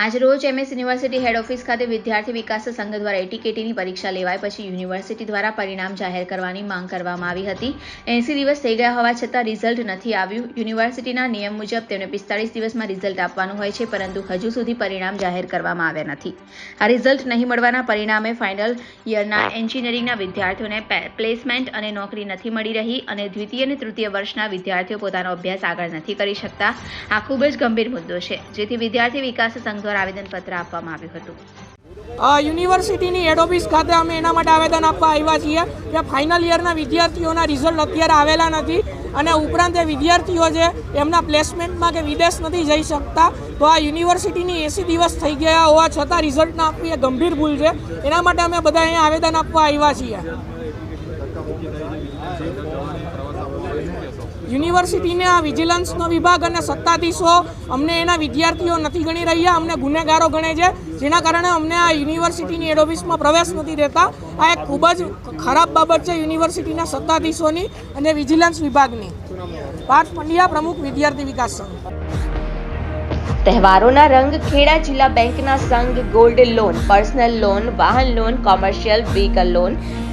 આજરોજ MS university હેડ office ખાતે વિદ્યાર્થી વિકાસ સંઘ દ્વારા એટીકેટીની પરીક્ષા લેવાય પછી યુનિવર્સિટી દ્વારા પરિણામ જાહેર કરવાની માંગ કરવામાં આવી હતી. એંસી દિવસ થઈ ગયા હોવા છતાં રિઝલ્ટ નથી આવ્યું. યુનિવર્સિટીના નિયમ મુજબ તેમને પિસ્તાળીસ દિવસમાં રિઝલ્ટ આપવાનું હોય છે, પરંતુ હજુ સુધી પરિણામ જાહેર કરવામાં આવ્યા નથી. આ રિઝલ્ટ નહીં મળવાના પરિણામે ફાઇનલ યરના એન્જિનિયરિંગના વિદ્યાર્થીઓને પ્લેસમેન્ટ અને નોકરી નથી મળી રહી અને દ્વિતીય અને તૃતીય વર્ષના વિદ્યાર્થીઓ પોતાનો અભ્યાસ આગળ નથી કરી શકતા. આ ખૂબ જ ગંભીર મુદ્દો છે, જેથી વિદ્યાર્થી વિકાસ સંઘ દ્વારા આવેદનપત્ર આપવામાં આવ્યું હતું. યુનિવર્સિટીની હેડ ઓફિસ ખાતે અમે એના માટે આવેદન આપવા આવ્યા છીએ કે ફાઇનલ યરના વિદ્યાર્થીઓના રિઝલ્ટ અત્યારે આવેલા નથી અને ઉપરાંત એ વિદ્યાર્થીઓ છે, એમના પ્લેસમેન્ટમાં કે વિદેશ નથી જઈ શકતા, તો આ યુનિવર્સિટીની એસી દિવસ થઈ ગયા હોવા છતાં રિઝલ્ટ ના આપવી એ ગંભીર ભૂલ છે. એના માટે અમે બધા અહીંયા આવેદન આપવા આવ્યા છીએ. યુનિવર્સિટીના વિજિલન્સનો વિભાગ અને સત્તાધીશો અમને એના વિદ્યાર્થીઓ નથી ગણી રહ્યા, અમને ગુનેગારો ગણે છે, જેના કારણે અમને આ યુનિવર્સિટીની હેડ ઓફિસમાં પ્રવેશ નથી દેતા. આ એક ખૂબ જ ખરાબ બાબત છે યુનિવર્સિટીના સત્તાધીશોની અને વિજિલન્સ વિભાગની. પાર્થ પંડ્યા, પ્રમુખ વિદ્યાર્થી વિકાસ સંઘ. તહેવારોના રંગ ખેડા જિલ્લા બેંકના સંઘ ગોલ્ડ લોન, પર્સનલ લોન, વાહન loan, commercial vehicle loan